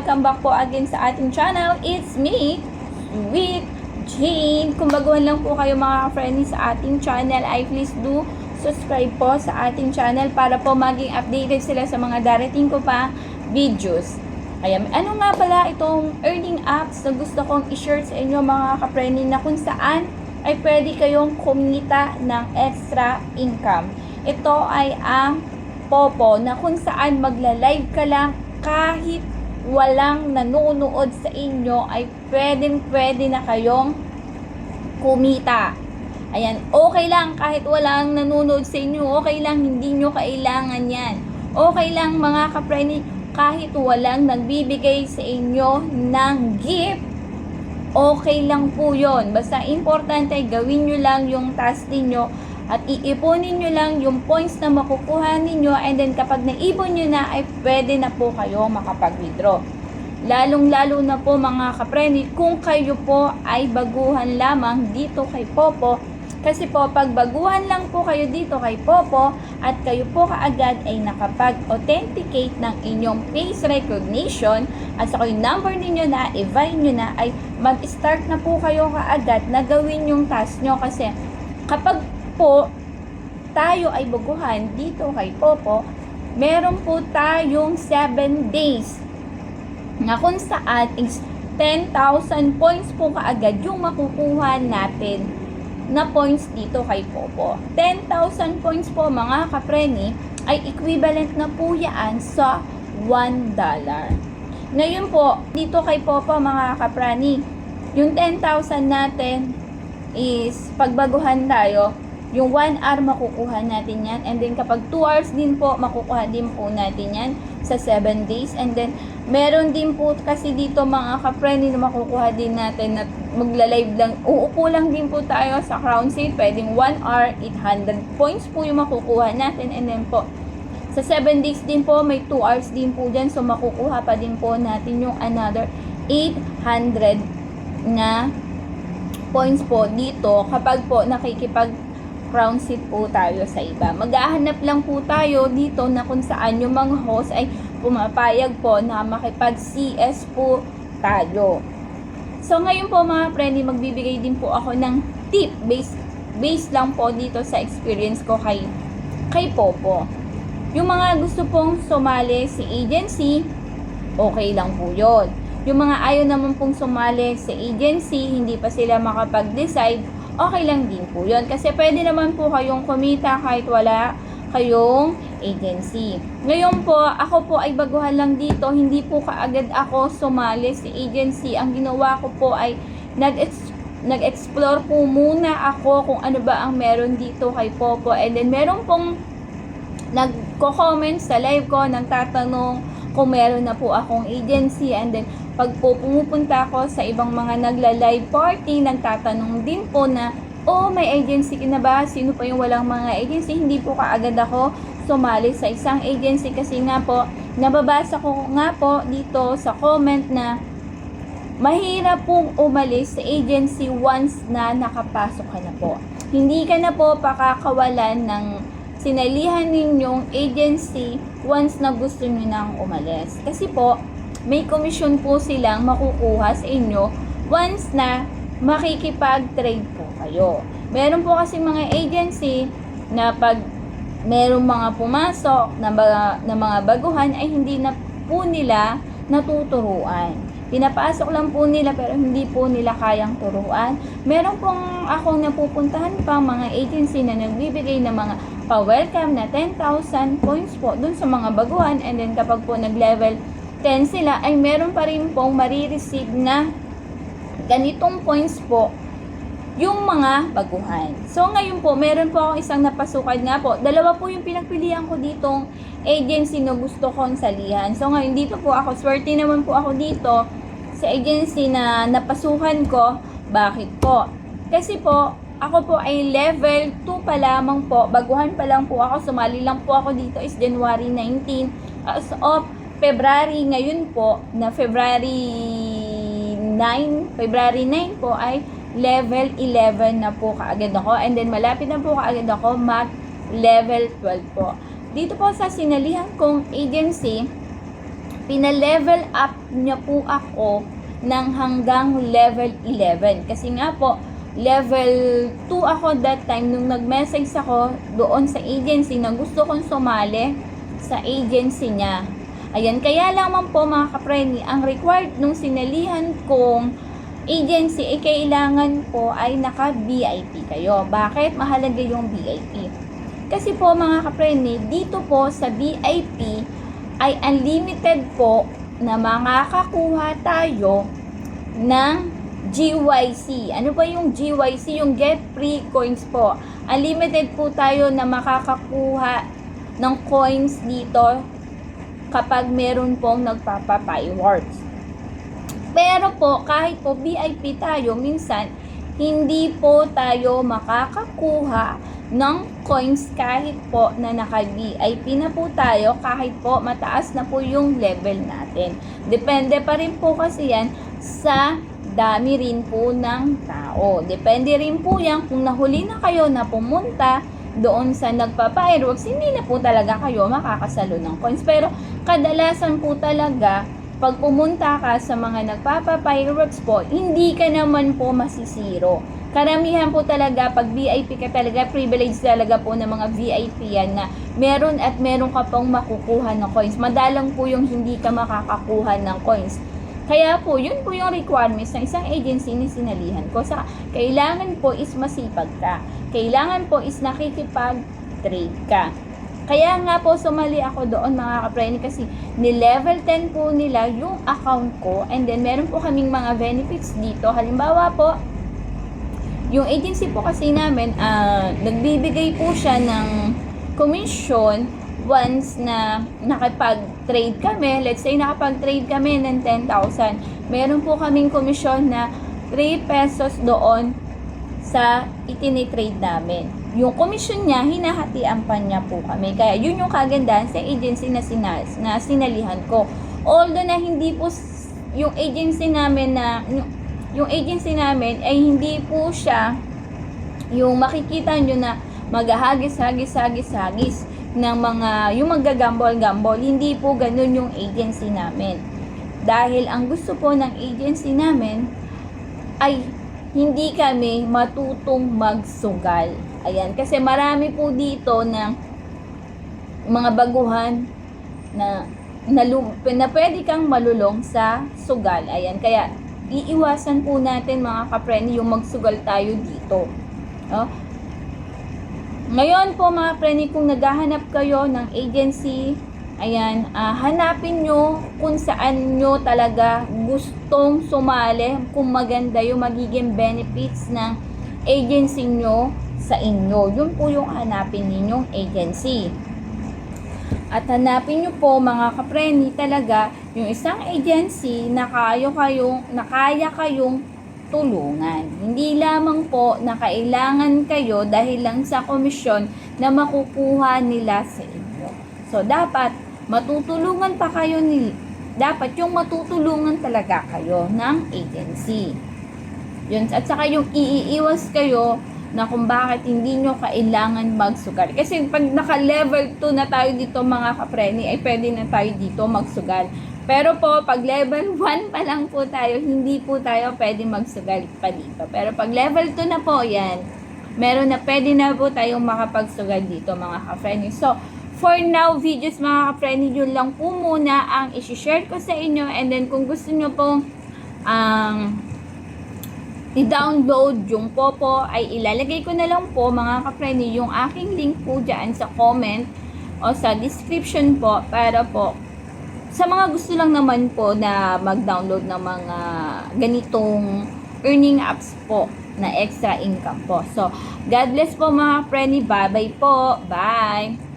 welcome back po again sa ating channel. It's me, Sweet Jane. Kung baguhan lang po kayo mga friends sa ating channel, ay please do subscribe po sa ating channel para po maging updated sila sa mga darating ko pa videos. Ayan, ano nga pala itong earning apps na gusto kong i-share sa inyo mga kapreni na kung saan ay pwede kayong kumita ng extra income. Ito ay ang Popo na kung saan magla-live ka lang kahit walang nanonood sa inyo ay pwedeng pwede na kayong kumita. Ayan, okay lang kahit walang nanonood sa inyo, okay lang, hindi nyo kailangan yan. Okay lang mga kapreni, kahit walang nagbibigay sa inyo ng gift, okay lang po yon Basta importante, gawin nyo lang yung task ninyo at iipunin nyo lang yung points na makukuha ninyo and then kapag naipon nyo na ay pwede na po kayo makapag-withdraw. Lalong-lalo na po mga kapreni kung kayo po ay baguhan lamang dito kay Popo kasi po pag baguhan lang po kayo dito kay Popo at kayo po kaagad ay nakapag-authenticate ng inyong face recognition at sa yung number ninyo na, i-buy nyo na ay mag-start na po kayo kaagad na gawin yung task nyo kasi kapag po tayo ay baguhan dito kay Popo, meron po tayong 7 days na kung saan is 10,000 points po kaagad yung makukuha natin na points dito kay Popo. 10,000 points po mga kapreni ay equivalent na po yan sa 1 dollar. Ngayon po, dito kay Popo mga kaprani, yung 10,000 natin is pagbaguhan tayo, yung 1 hour makukuha natin yan. And then kapag 2 hours din po, makukuha din po natin yan sa 7 days. And then meron din po kasi dito mga na makukuha din natin na magla-live lang. Uupo lang din po tayo sa crown seat. Pwedeng 1 hour, 800 points po yung makukuha natin. And then po, sa 7 days din po, may 2 hours din po dyan. So, makukuha pa din po natin yung another 800 na points po dito kapag po nakikipag crown seat po tayo sa iba. Maghahanap lang po tayo dito na kung saan yung mga host ay pumapayag po na makipag-CS po tayo. So ngayon po mga friendly, magbibigay din po ako ng tip based based lang po dito sa experience ko kay kay Popo. Yung mga gusto pong sumali si agency, okay lang po yon. Yung mga ayaw naman pong sumali sa agency, hindi pa sila makapag-decide, okay lang din po yun. Kasi pwede naman po kayong kumita kahit wala kayong agency. Ngayon po, ako po ay baguhan lang dito. Hindi po kaagad ako sumali sa agency. Ang ginawa ko po ay nag nag-explore po muna ako kung ano ba ang meron dito kay Popo. And then meron pong nagko-comment sa live ko, nagtatanong kung meron na po akong agency. And then pag po pumupunta ako sa ibang mga nagla-live party, nagtatanong din po na, oh, may agency ka na ba? Sino pa yung walang mga agency? Hindi po kaagad ako sumali sa isang agency kasi nga po, nababasa ko nga po dito sa comment na mahirap pong umalis sa agency once na nakapasok ka na po. Hindi ka na po pakakawalan ng sinalihan ninyong agency once na gusto nyo nang umalis. Kasi po, may komisyon po silang makukuha sa inyo once na makikipag-trade po kayo. Meron po kasi mga agency na pag merong mga pumasok na mga, na mga baguhan ay hindi na po nila natuturuan. Pinapasok lang po nila pero hindi po nila kayang turuan. Meron pong akong napupuntahan pa mga agency na nagbibigay ng mga pa-welcome na 10,000 points po dun sa mga baguhan and then kapag po nag-level 10 sila ay meron pa rin pong marireceive na ganitong points po yung mga baguhan. So ngayon po, meron po akong isang napasukan nga po. Dalawa po yung pinagpilian ko ditong agency na gusto kong salihan. So ngayon dito po ako, swerte naman po ako dito sa agency na napasukan ko. Bakit po? Kasi po, ako po ay level 2 pa lamang po. Baguhan pa lang po ako. Sumali lang po ako dito is January 19. As of February ngayon po, na February 9, February 9 po ay level 11 na po kaagad ako. And then malapit na po kaagad ako mag level 12 po. Dito po sa sinalihan kong agency, pinalevel up niya po ako ng hanggang level 11. Kasi nga po, level 2 ako that time nung nag-message ako doon sa agency na gusto kong sumali sa agency niya. Ayan, kaya lamang po mga kapreni, ang required nung sinalihan kong agency, ay kailangan po ay naka-VIP kayo. Bakit? Mahalaga yung VIP. Kasi po mga kapreni, dito po sa VIP ay unlimited po na makakakuha tayo ng GYC. Ano ba yung GYC? Yung get free coins po. Unlimited po tayo na makakakuha ng coins dito kapag meron pong nagpapa-fireworks. Pero po, kahit po VIP tayo, minsan, hindi po tayo makakakuha ng coins kahit po na naka-VIP na po tayo, kahit po mataas na po yung level natin. Depende pa rin po kasi yan sa dami rin po ng tao. Depende rin po yan kung nahuli na kayo na pumunta doon sa nagpa-fireworks, hindi na po talaga kayo makakasalo ng coins. Pero kadalasan po talaga, pag pumunta ka sa mga nagpapa-fireworks po, hindi ka naman po masisiro. Karamihan po talaga, pag VIP ka talaga, privilege talaga po ng mga VIP yan na meron at meron ka pong makukuha ng coins. Madalang po yung hindi ka makakakuha ng coins. Kaya po, yun po yung requirements ng isang agency na sinalihan ko. Sa, kailangan po is masipag ka. Kailangan po is nakikipag-trade ka. Kaya nga po sumali ako doon mga kapreni kasi ni-level 10 po nila yung account ko and then meron po kaming mga benefits dito. Halimbawa po, yung agency po kasi namin, ah, nagbibigay po siya ng commission once na nakapag-trade kami. Let's say nakapag-trade kami ng 10,000. Meron po kaming commission na 3 pesos doon sa itinitrade namin. Yung commission niya, hinahatian pa niya po kami. Kaya yun yung kagandahan sa agency na, sinas, na sinalihan ko. Although na hindi po yung agency namin na yung, agency namin ay hindi po siya yung makikita nyo na maghahagis-hagis-hagis-hagis ng mga yung maggagambol-gambol. Hindi po ganun yung agency namin. Dahil ang gusto po ng agency namin ay hindi kami matutong magsugal. Ayan, kasi marami po dito na mga baguhan na na, na pwede kang malulong sa sugal. Ayan, kaya iiwasan po natin mga kapreni yung magsugal tayo dito. No? Ngayon po mga preni, kung naghahanap kayo ng agency, ayan, ah, hanapin nyo kung saan nyo talaga gustong sumali, kung maganda yung magiging benefits ng agency nyo sa inyo. Yun po yung hanapin ninyong agency. At hanapin nyo po mga kapreni talaga yung isang agency na kaya kayong, na kaya kayong tulungan. Hindi lamang po na kailangan kayo dahil lang sa komisyon na makukuha nila sa inyo. So, dapat matutulungan pa kayo ni dapat yung matutulungan talaga kayo ng agency. Yun, at saka yung iiiwas kayo na kung bakit hindi nyo kailangan magsugal. Kasi pag naka-level 2 na tayo dito mga kapreni, ay pwede na tayo dito magsugal. Pero po, pag level 1 pa lang po tayo, hindi po tayo pwede magsugal pa dito. Pero pag level 2 na po, yan, meron na pwede na po tayong makapagsugal dito mga ka-friendly. So, for now, videos mga ka-friendly, yun lang po muna ang isi-share ko sa inyo. And then, kung gusto nyo pong um, i-download yung Popo, ay ilalagay ko na lang po mga ka-friendly yung aking link po dyan sa comment o sa description po para po sa mga gusto lang naman po na mag-download ng mga ganitong earning apps po na extra income po. So, God bless po mga friendly. Bye-bye po. Bye!